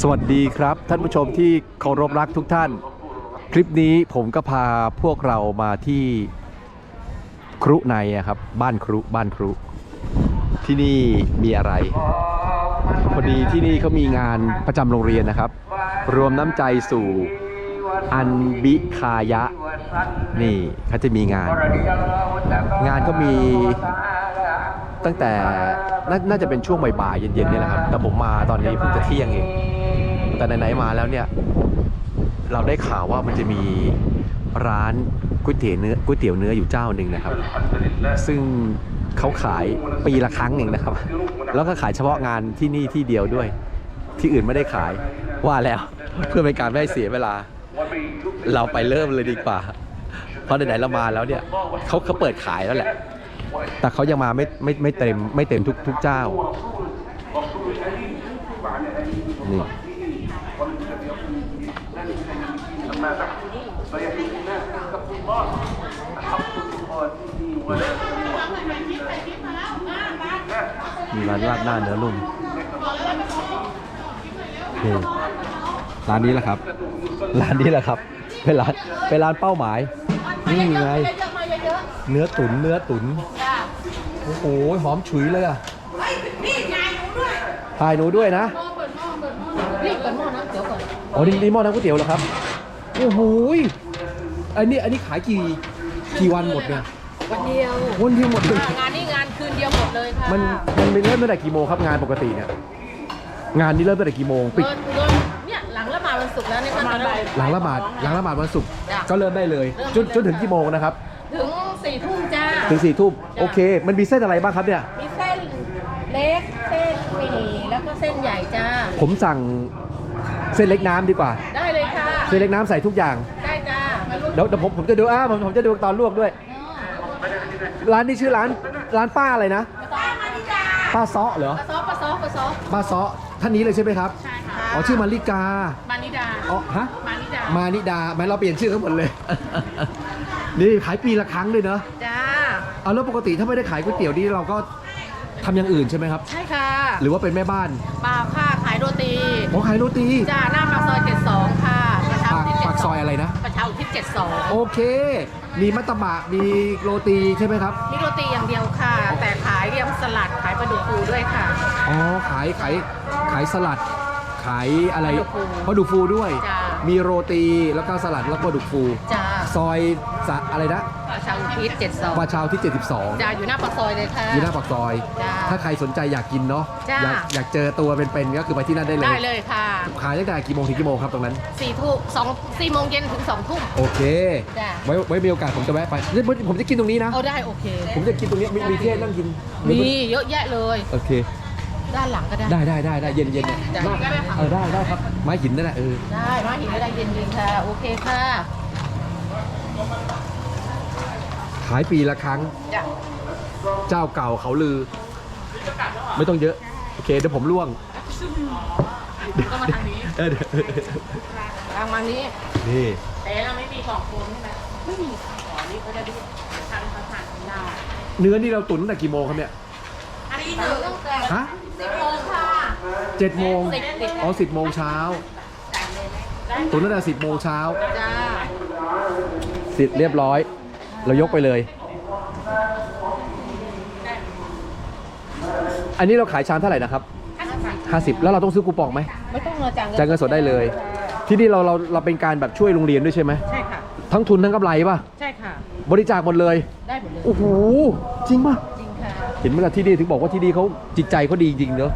สวัสดีครับ ท่านผู้ชมที่เคารพรักทุกท่าน คลิปนี้ผมก็พาพวกเรามาที่ครุในครับ บ้านครุบ้านครุ ที่นี่มีอะไร พอดีที่นี่เขามีงานประจำโรงเรียนนะครับ รวมน้ำใจสู่อันบิคายะ นี่เขาจะมีงาน งานก็มีตั้งแต่น่าจะเป็นช่วงบ่ายๆเย็นๆนี่แหละครับ แต่ผมมาตอนนี้เพิ่งจะเที่ยงเอง แต่ไหนๆมาแล้วเนี่ย เราได้ข่าวว่ามันจะมีร้านก๋วยเตี๋ยวเนื้อก๋วยเตี๋ยวเนื้ออยู่เจ้าหนึ่งนะครับ ซึ่งเขาขายปีละครั้งเองนะครับ แล้วก็ขายเฉพาะงานที่นี่ที่เดียวด้วย ที่อื่นไม่ได้ขายว่าแล้วเพื่อเป็นการไม่ให้เสียเวลา เราไปเริ่มเลยดีกว่า เพราะไหนๆเรามาแล้วเนี่ยเขาเขาเปิดขายแล้วแหละ แต่เขายังมาไม่ไม่ไม่เต็มไม่เต็มทุกทุกเจ้านี่ มีร้านราดหน้าเนื้อนุ่มนี่ร้านนี้แหละครับ ร้านนี้แหละครับ เป็นร้าน เป็นร้านเป้าหมาย นี่ไง เนื้อตุ๋นเนื้อตุ๋นโอ้โห หอมฉุยเลยอะถ่ายหนูด้วยนะนี่เปิดหม้อนะเดี๋ยวก่อนอ๋อนี่นี่หม้อน้ำก๋วยเตี๋ยวเหรอครับ โอ้โหยอันนี้ อันนี้ขายกี่ กี่วันหมดเนี่ย วันเดียว วันเดียวหมดเลย งานนี้งาน คืนเดียวหมดเลยค่ะมันมันเริ่มตั้งแต่กี่โมงครับงานปกติเนี่ยงานนี้เริ่มตั้งแต่กี่โมงปิดเกินเกินเนี่ยหลังละหมาดวันศุกร์แล้วเนี่ยก็ตอนนั้นหลังละหมาดหลังละหมาดวันศุกร์จ้ะก็เริ่มได้เลยจนจนถึงกี่โมงนะครับ ถึงสี่ทุ่มจ้า ถึงสี่ทุ่มโอเค มันมีเส้นอะไรบ้างครับเนี่ย มีเส้นเล็กเส้นหมี่แล้วก็เส้นใหญ่จ้า ผมสั่งเส้นเล็กน้ำดีกว่า ได้เลยค่ะ เส้นเล็กน้ำใส่ทุกอย่าง ได้จ้าเดี๋ยวเดี๋ยวผมผมจะดูอ่าผมผมจะดูตอนลวกด้วย ร้านนี้ชื่อร้านร้านป้าอะไรนะ ป้าซ้อเหรอปลาซอปลาซอปลาซอป้าซ้อท่านนี้เลยใช่ไหมครับ ใช่ค่ะอ๋อชื่อมาริกา มานิดา อ๋อฮะ มานิดา มานิดาแม้เราเปลี่ยนชื่อทั้งหมดเลย นี่ขายปีละครั้งเลยเนอะจ้า เอาแล้วปกติถ้าไม่ได้ขายก๋วยเตี๋ยวนี่เราก็ทำอย่างอื่นใช่ไหมครับ ใช่ค่ะหรือว่าเป็นแม่บ้านปลาค่ะ ขายโรตี ผมขายโรตี จ้าหน้าปากซอย72ค่ะกระเช้าปากที่ปาก ซอยอะไรนะกระเช้าที่72 โอเค มีมัตตบะ มีโรตีใช่ไหมครับมีโรตีอย่างเดียวค่ะ แต่ขายเรียมสลัดขายปลาดุกฟูด้วยค่ะ อ๋อ ขายขายขายสลัด ขายอะไรปลาดุกฟูปลาดุกฟูด้วย จ้ะ มีโรตีแล้วก็สลัดแล้วก็ปลาดุกฟู จ้าซอยสะอะไรนะประ ชาอุทิศปลา72ชาวที่ 72จ้าอยู่หน้าปากซอยเลยค่ะ อยู่หน้าปากซอย จ้ะถ้าใครสนใจอยากกินเนาะ จ้ะ อยากอยากเจอตัวเป็นๆก็คือไปที่นั่นได้เลย ได้เลยค่ะขายตั้งแต่กี่โมงถึงกี่โมงครับตรงนั้น สี่ทุ่มสองสี่โมงเย็นถึงสองทุ่ม โอเค จ้ะ ไว้ไว้มีโอกาสผมจะแวะไปนี่ผมจะกินตรงนี้นะ เอาได้โอเค ผมจะกินตรงนี้มีมีที่ให้นั่งกินมีเยอะแยะเลย โอเค ด้านหลังก็ได้ ได้ได้ได้ได้เย็นเย็นเนี่ยจ้ะมาได้ไหมคะ เออได้ได้ครับ ไม้หินนั่นแหละเออ ได้มาเห็นก็ได้เย็นๆค่ะ โอเคค่ะ ขายปีละครั้ง จ้ะเจ้าเก่าเขาลือ ไม่ต้องเยอะ โอเคเดี๋ยวผมล่วงก็มาทางนี้เออเดี๋ยวทางมานี้ นี่แต่เราไม่มีของโคนใช่ไหมไม่มีขอนี่เขาจะดูทางสถานของเราเนื้อนี่เราตุ๋นตั้งแต่กี่โมงครับเนี่ยอันนี้หนึ่งตั้งแต่ฮะสิบโมงค่ะเจ็ดโมงสิบสิบอ๋อสิบโมงเช้าตุ๋นตั้งแต่สิบโมงเช้าจ้าเสร็จเรียบร้อย เรายกไปเลย อันนี้เราขายชามเท่าไหร่นะครับ50 แล้วเราต้องซื้อคูปองไหมไม่ต้องเราจ่ายจ่ายเงินสดได้เลย ที่นี่เราเราเราเป็นการแบบช่วยโรงเรียนด้วยใช่ไหมใช่ค่ะ ทั้งทุนทั้งกำไรป่ะ ใช่ค่ะ บริจาคหมดเลย ได้หมดเลย โอ้โห จริงป่ะ จริงค่ะ เห็นไหมล่ะที่นี่ถึงบอกว่าที่นี่เขาจิตใจเขาดีจริงเนอะ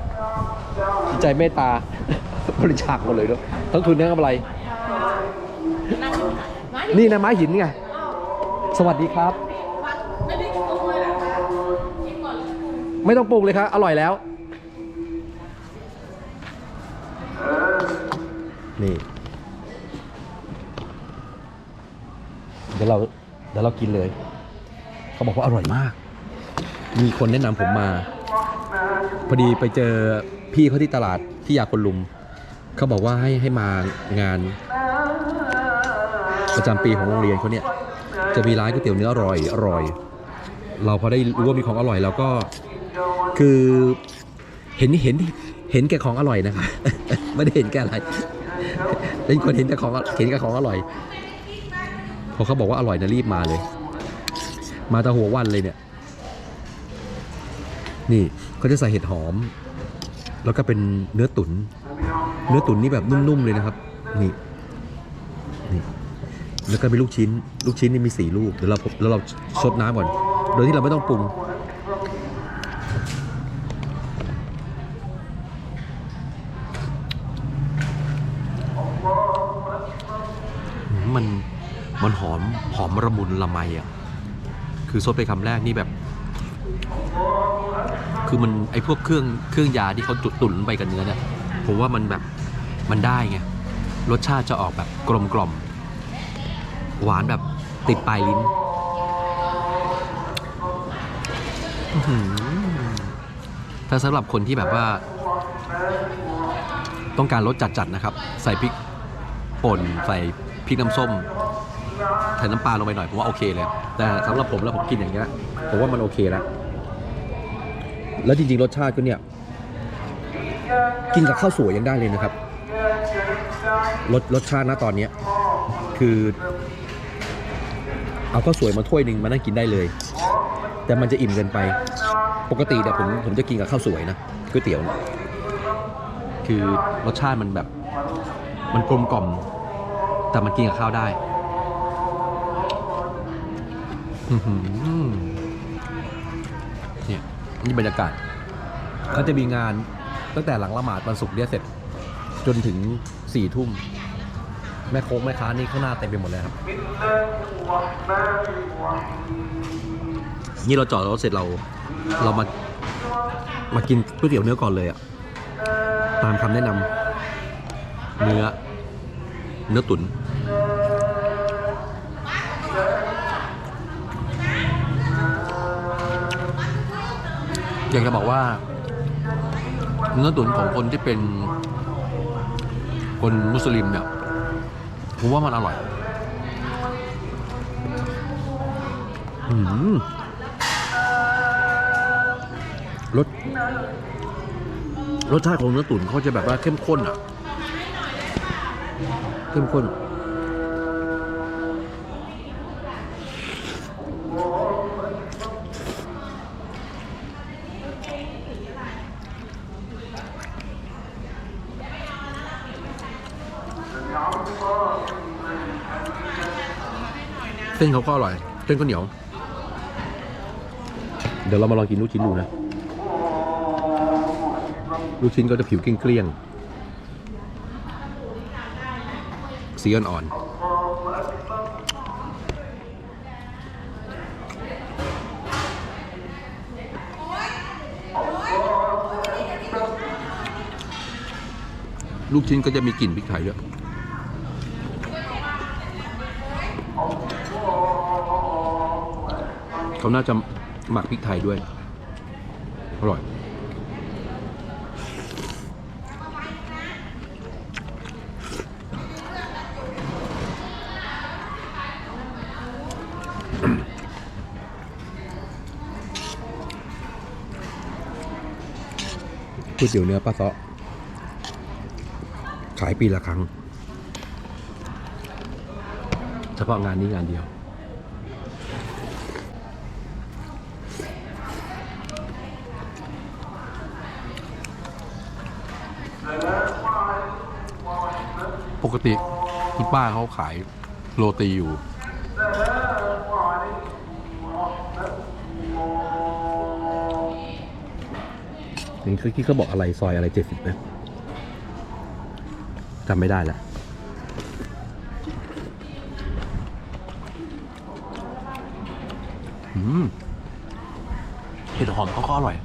จิตใจเมตตา บริจาคหมดเลยเนอะทั้งทุนทั้งกำไร นั่งอยู่ไหนมานี่นะไม้หินไง สวัสดีครับ ไม่ได้กินตัวเลยเหรอคะกินก่อนเลยไม่ต้องปรุงเลยครับ อร่อยแล้ว นี่ เดี๋ยวเราเดี๋ยวเรากินเลย เขาบอกว่าอร่อยมาก มีคนแนะนำผมมา พอดีไปเจอพี่เขาที่ตลาดที่ยาคนลุม เขาบอกว่าให้ให้มางานประจำปีของโรงเรียนเขาเนี่ย จะมีร้านก๋วยเตี๋ยวเนื้ออร่อยอร่อย เราพอได้รู้ว่ามีของอร่อยแล้วก็คือเห็นเห็นเห็นแก่ของอร่อยนะครับไม่ได้เห็นแก่อะไรเป็นคนเห็นแต่ของเห็นแก่ของอร่อยพอเขาบอกว่าอร่อยนะรีบมาเลย มาตะหัววันเลยเนี่ย นี่เขาจะใส่เห็ดหอม แล้วก็เป็นเนื้อตุ๋นเนื้อตุ๋นนี่แบบนุ่มๆเลยนะครับ นี่นี่ แล้วก็มีลูกชิ้น ลูกชิ้นนี่มีสี่ลูกเดี๋ยวเราแล้วเราชดน้ำก่อน โดยที่เราไม่ต้องปรุง มันมันหอมหอมระมุนละไมอะ คือซดไปคำแรกนี่แบบ คือมันไอพวกเครื่องเครื่องยาที่เขาจุดตุ๋นไปกับเนื้อเนี่ย ผมว่ามันแบบมันได้ไง รสชาติจะออกแบบกลมกล่อม หวานแบบติดปลายลิ้นถ้าสำหรับคนที่แบบว่า ต้องการรสจัดๆนะครับ ใส่พริกป่นใส่พริกน้ำส้มใส่น้ำปลาลงไปหน่อยผมว่าโอเคเลย แต่สำหรับผมแล้วผมกินอย่างเงี้ยผมว่ามันโอเคแล้วแล้วจริงๆรสชาติก็เนี่ย กินกับข้าวสวยยังได้เลยนะครับรสรสชาตินะตอนนี้คือ เอาข้าวสวยมาถ้วยหนึ่งมานั่งกินได้เลย แต่มันจะอิ่มเกินไป ปกติเนี่ยผมผมจะกินกับข้าวสวยนะก๋วยเตี๋ยวคือรสชาติมันแบบ มันกลมกล่อม แต่มันกินกับข้าวได้เนี่ยนี่บรรยากาศเขาจะมีงานตั้งแต่หลังละหมาดวันศุกร์เนี่ยเสร็จ จนถึงสี่ทุ่ม แม่โค้งแม่ค้านี่ข้างหน้าเต็มไปหมดเลยครับ นี่เราจอดรถเสร็จเราเรามามากินก๋วยเตี๋ยวเนื้อก่อนเลยอะตามคำแนะนำเนื้อ เนื้อตุ๋นอยากจะบอกว่า เนื้อตุ๋นของคนที่เป็นคนมุสลิมเนี่ย ผมว่ามันอร่อยอืมรสรสชาติของเนื้อตุ๋นเขาจะแบบว่าเข้มข้นอะ เข้มข้น เส้นเขาก็อร่อยเส้นก็เหนียว เดี๋ยวเรามาลองกินลูกชิ้นดูนะ ลูกชิ้นก็จะผิวเกลี้ยงๆสีอ่อนๆลูกชิ้นก็จะมีกลิ่นพริกไทยด้วย เขาน่าจะหมักพริกไทยด้วย อร่อย ก๋วยเตี๋ยวเนื้อป้าเซาะขายปีละครั้ง เฉพาะงานนี้งานเดียว กติคุณป้าเขาขายโรตีอยู่ นี่คือที่เขาบอกอะไรซอยอะไรเจ็ดสิบนะจำไม่ได้ละอืมเห็ดหอมเขาก็อร่อย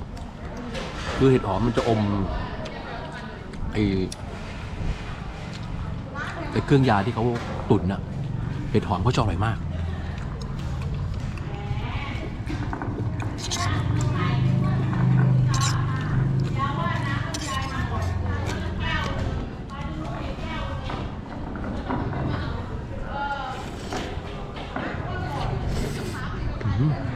คือเห็ดหอมมันจะอมไอ ไอเครื่องยาที่เขาตุ๋นน่ะเห็ดหอมเขาจะอร่อยมากอ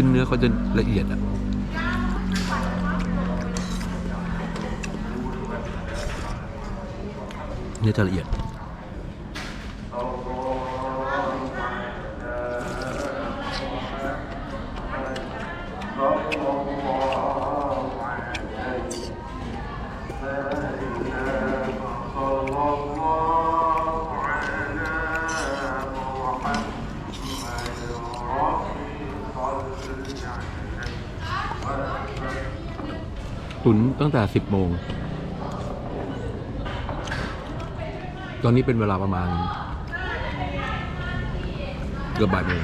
ชิ้นเนื้อเขาจะละเอียดอะเนื้อจะละเอียด ตุนตั้งแต่สิบโมง ตอนนี้เป็นเวลาประมาณ เกือบบ่ายโมง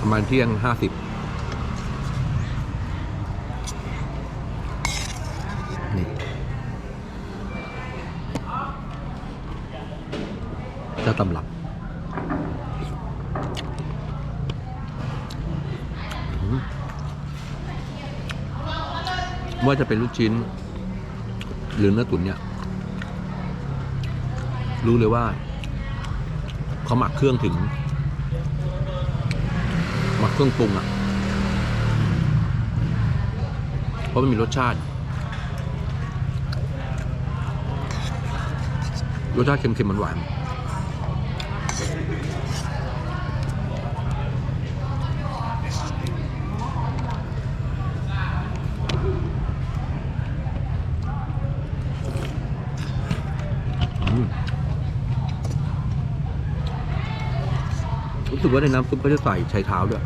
ประมาณเที่ยงห้าสิบนี่เจะตำรับอืม ว่าจะเป็นลูกชิ้น หรือเนื้อตุ๋นเนี่ย รู้เลยว่าเขาหมักเครื่องถึง หมักเครื่องปรุงอะ่ะ เพราะมันมีรสชาติ รสชาติเค็มๆหวานๆอืม รู้สึกว่าในน้ำซุปเขาจะใส่ชายเท้าด้วย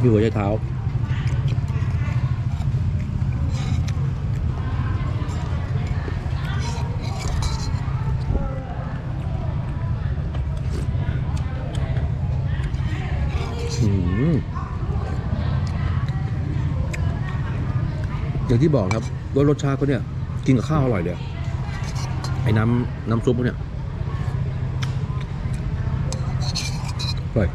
มีหัวใจเท้าอย่างที่บอกครับว่ารสชาติเขาเนี่ย กินกับข้าวอร่อยเลย ไอ้น้ำน้ำซุปพวกเนี่ยอร่อย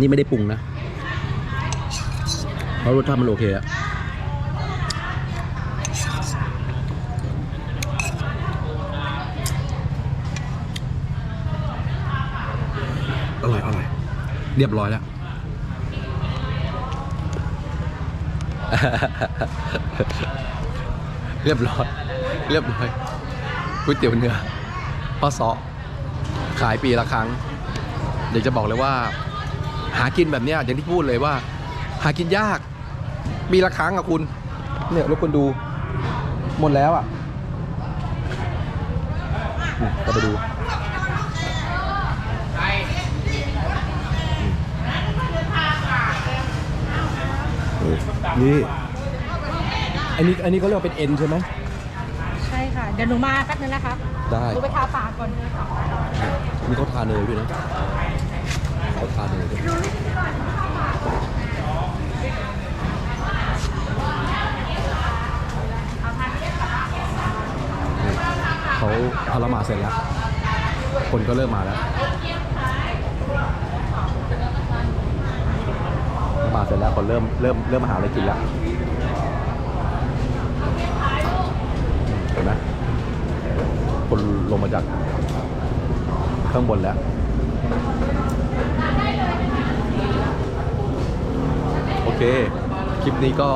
นี่ไม่ได้ปรุงนะ เพราะรสชาติมันโอเคอะอร่อยอร่อย เรียบร้อยแล้ว เรียบร้อย เรียบร้อยก๋วยเตี๋ยวเนื้อป้าซอขายปีละครั้งอยากจะบอกเลยว่า หากินแบบเนี้ยอย่างที่พูดเลยว่า หากินยาก ปีละครั้งอะคุณ เนี่ยรบกวนดู หมดแล้วอะนี่ก็ไปดู นี่ อันนี้อันนี้เขาเรียกว่าเป็นเอ็นใช่ไหม ใช่ค่ะ เดี๋ยวหนูมาแป๊บนึงนะครับได้ หนูไปทาปากก่อนนี่เขาทาเนยด้วยนะเขาทาเนยด้วยเขาเขาละหมาดเสร็จแล้ว คนก็เริ่มมาแล้วละห มาเสร็จแล้วคนเริ่มเริ่มเริ่มมาหาอะไรกินแล้วเห็นไหมคนลงมาจากข้างบนแล้วโอเค คลิปนี้ก็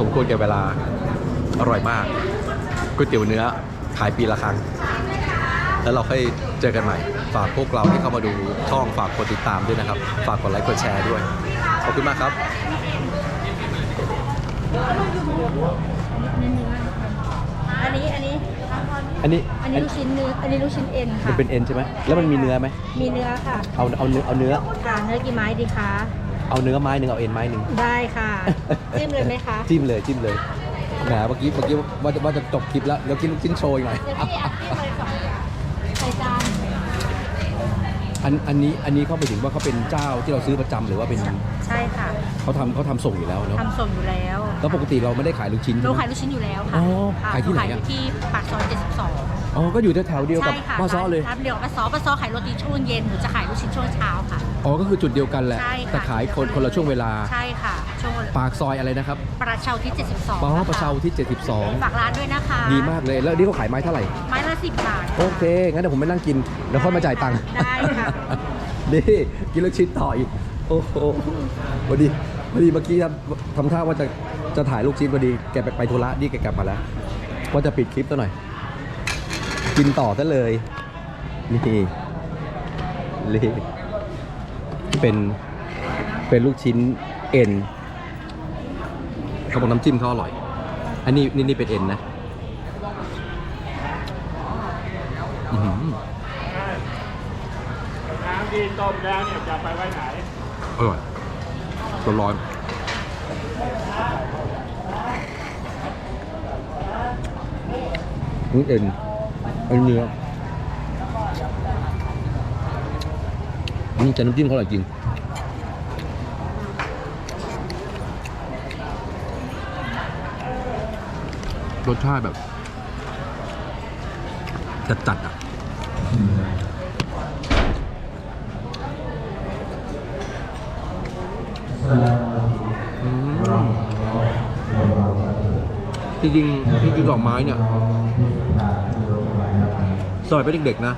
สมควรแก่เวลา อร่อยมากก๋วยเตี๋ยวเนื้อขายปีละครั้ง แล้วเราค่อยเจอกันใหม่ ฝากพวกเราที่เข้ามาดูช่องฝากกดติดตามด้วยนะครับ ฝากกดไลค์กดแชร์ด้วย อบคุณมากครับ อันนี้อันนี้ อันนี้อันนี้ลูกชิ้นเนื้ออันนี้ลูกชิ้นเอ็นมัค่ะ นเป็นเอ็นใช่ไหมแล้วมันมีเนื้อไหมมีเนื้อค่ะเอาเอาเนื้อเอาเนื้อค่ะเนื้อกี่ไม้ดีคะ เอาเนื้อไม้หนึ่งเอาเอ็นไม้หนึ่ง ได้ค่ะ จิ้มเลยไหมคะจิ้มเลยจิ้มเลยแหมเมื่อกี้เมื่อกี้ว่าจะว่าจะจบคลิปแล้วเดี๋ยวกินลูกชิ้นโชยหน่อย เดี๋ยวพี่แอบจิ้มเลยสองอย่างใส่จานอั นอันนี้อันนี้เขาไปถึงว่าเขาเป็นเจ้าที่เราซื้อประจำหรือว่าเป็นใช่ค่ะเขาทำเขาทำส่งอยู่แล้วเนาะทำส่งอยู่แล้วแล้วปกติเราไม่ได้ขายลูกชิ้นเราใช่ไหม ขายลูกชิ้นอยู่แล้วอ๋ค่ะอขายที่ไหนขายออะยู่ที่ปากซอย 72 อ๋อ ก็อยู่แถวๆเดียวกับใช่ค่ะป้าซ้อเลยร้านเดียวกับป้าซ้อป้าซ้อขายโรตีช่วงเย็นหนูจะขายลูกชิ้นช่วงเช้าค่ะ อ๋อ ก็คือจุดเดียวกันแหละ ใช่ค่ะแต่ขายคนคนละช่วงเวลา ใช่ค่ะ ช่วงปากซอยอะไรนะครับประเชาที่ 72ป้อประเชาที่ฝากร้านด้วยนะคะ72ดีมากเลย แล้วนี่เขาขายไม้เท่าไหร่ ไม้ละ10บาทโอเค งั้นเดี๋ยวผมไปนั่งกิน แล้วค่อยมาจ่ายตังค์ ได้ค่ะ นี่กินลูกชิ้นต่ออีกโอ้โหพอดีพอดีเมื่อกี้ทำทำท่าว่าจะจะถ่ายลูกชิ้นพอดี แกไปไปธุระนี่แกกลับมาแล้วว่าจะปิดคลิปซะหน่อย กินต่อซะเลยนี่นี่เป็นเป็นลูกชิ้นเอ็นเขาบอกน้ำจิ้มเขาอร่อย อันนี้นี่นี่เป็นเอ็นนะอือหือน้ำที่ต้มแล้วเนี่ยจะไปไว้ไหนอร่อยร้อนร้อนนี่เอ็น อันเนื้ออืมแต่น้ำจิ้มเขาอร่อยจริงรสชาติแบบจัดๆอะจริงๆจริงๆดอกไม้เนี่ย สมัยเป็นเด็กๆนะ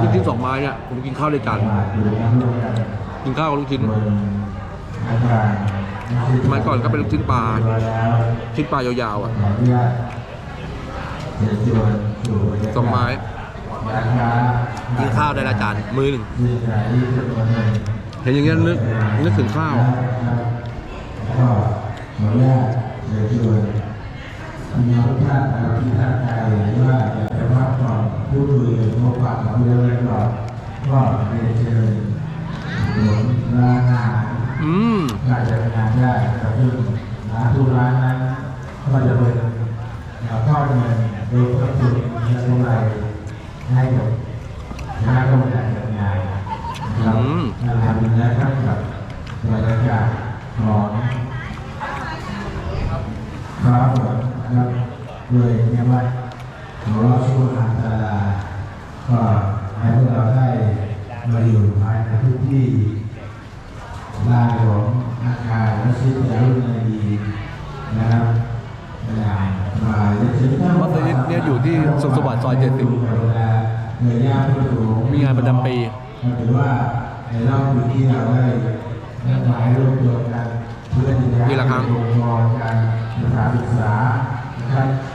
จริงๆสองไม้เนี่ยผมกินข้าวด้วยกัน กินข้าวกับลูกชิ้นสมัยก่อนก็เป็นลูกชิ้นปลาชิ้นปลายาวๆอะสองไม้กินข้าวได้ละจานมือหนึ่งเห็นอย่างเงี้ยนึกนึกถึงข้าวก็ขออนุญาตเชิญชวนพี่น้องทุกท่านนะครับที่ท่านใจว่าอยากจะพักผ่อนพูดคุ ยพบปะกับเพื่อนเล่นก่อนก็เรียนเชิญหนุนร้านอาหารอืมการจัดงานได้กับซึ่งร้านทุกร้านนั้นก็จะเป็นทอดเงินโดยเพิ่มทุนเงินกำไรให้กับคณะกรรมการจัดงานนะครับอืมทำแล้วครับกับบรรยากาศของครับผมนะครับด้วยเนี่ยว่าของเราช่วงอันตรา ก็ให้พวกเราได้มาอยู่ภายในพื้นที่ลานของอาคารและชิ้นยารุ่นในดีนะครับอย่างมาจะถึงท่านมัสยิดเนี่ยอยู่ที่สุขสวัสดิ์ซอย70เหนื่อยยากที่สูงมีงานประจำปีถือว่าในรอบปีที่เราได้นัดหมายรวมตัวกันเพื่อที่จะปีละครั้งองค์กรการสถานศึกษานะครับ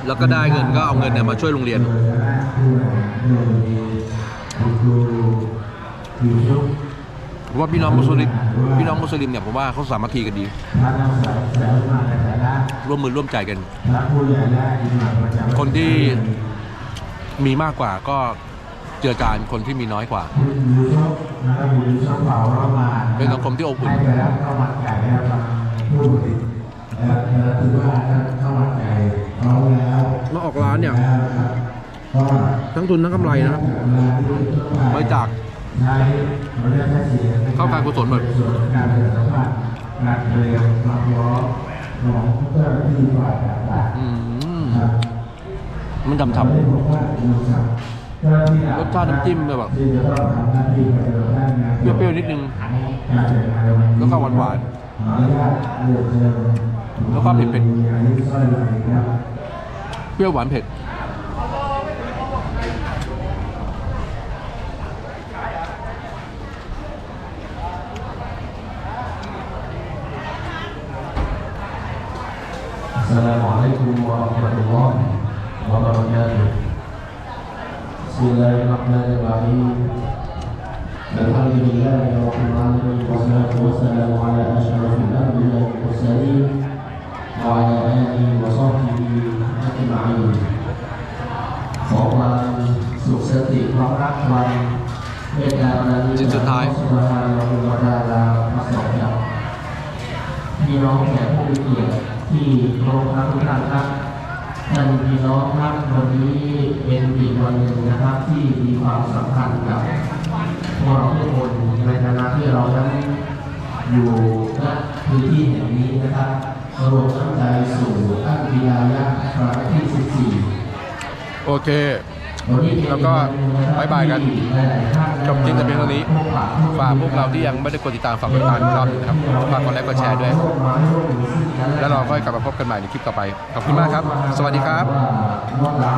แล้วก็ได้เงินก็เอาเงินเนี่ยมาช่วยโรงเรียนโดยคณะผู้บริหารโดยมีคุณครูยูซุปผมว่าพี่น้องมุสลิมพี่น้องมุสลิมเนี่ยผมว่าเขาสามัคคีกันดีท่านนักศึกษาแสวมาในฐานะร่วมมือร่วมใจกันพระผู้ใหญ่และอิหม่ามประจำคนที่มีมากกว่าก็เจือจานคนที่มีน้อยกว่าคุณยูซุปนะครับคุณยูซุปเผาเรามาเป็นสังคมที่อบอุ่นให้ไปรับข้าวมันไก่ให้กับผู้ผลิตนะครับแล้วถือว่าท่านข้าวมันไก่พร้อ มแล้วมาออกร้านเนี่ยแล้วนะครับก็ทั้งทุนทั้งกำไรนะบริจาคใช้เรื่องเสียงเข้าการกุศลหมดการประชาสัมพันธ์การเรียนความร้อนของเจ้าหน้าที่ฝ่ายต่างอืมๆครับมันฉ่ำไม่ได้บอกว่าดูครับเจ้าหน้าที่รสชาติน้ำจิ้มแบบที่จะต้องทำหน้าที่ปฏิบัติหน้างานๆเปรี้ยวๆนิดนึงการจัดงานในวันนี้แล้วก็หวานข แล้วก็เผ็ดเผ็ดเปรี้ยวหวานเผ็ด Assalamualaikum warahmatullahi wabarakatuh. Bismillahirrahmanirrahim. Alhamdulillah, Rabbil Alamin, wassalatu wassalamu ala asyrafil anbiya'i wal mursalin. คอยให้มีหัวข้อทีวีให้ขึ้นมาอยู่ขอวันสุขสติความรักวันเมตตาบารมีจิตสุดท้ายสุภาพบุรุษดารามาสองอย่างพี่น้องแขกผู้มีเกียรติที่เคารพรักทุกท่านครับท่านพี่น้องครับวันนี้เป็นอีกวันหนึ่งนะครับที่มีความสำคัญกับพวกเราทุกคนในฐานะที่เรานั้นอยู่ณพื้นที่แห่งนี้นะครับ รวมน้ำใจสู่อันวิยายะครั้งที่ 14 โอเค แล้วก็บ๊ายบายกัน จบคลิปแต่เพียงเท่านี้ ฝากพวกเราที่ยังไม่ได้กดติดตามฝากกดติดตามอีกรอบหนึงนะครับ ฝากกดไลค์กดแชร์ด้วย แล้วเราค่อยกลับมาพบกันใหม่ในคลิปต่อไป ขอบคุณมากครับ สวัสดีครับว่าเรา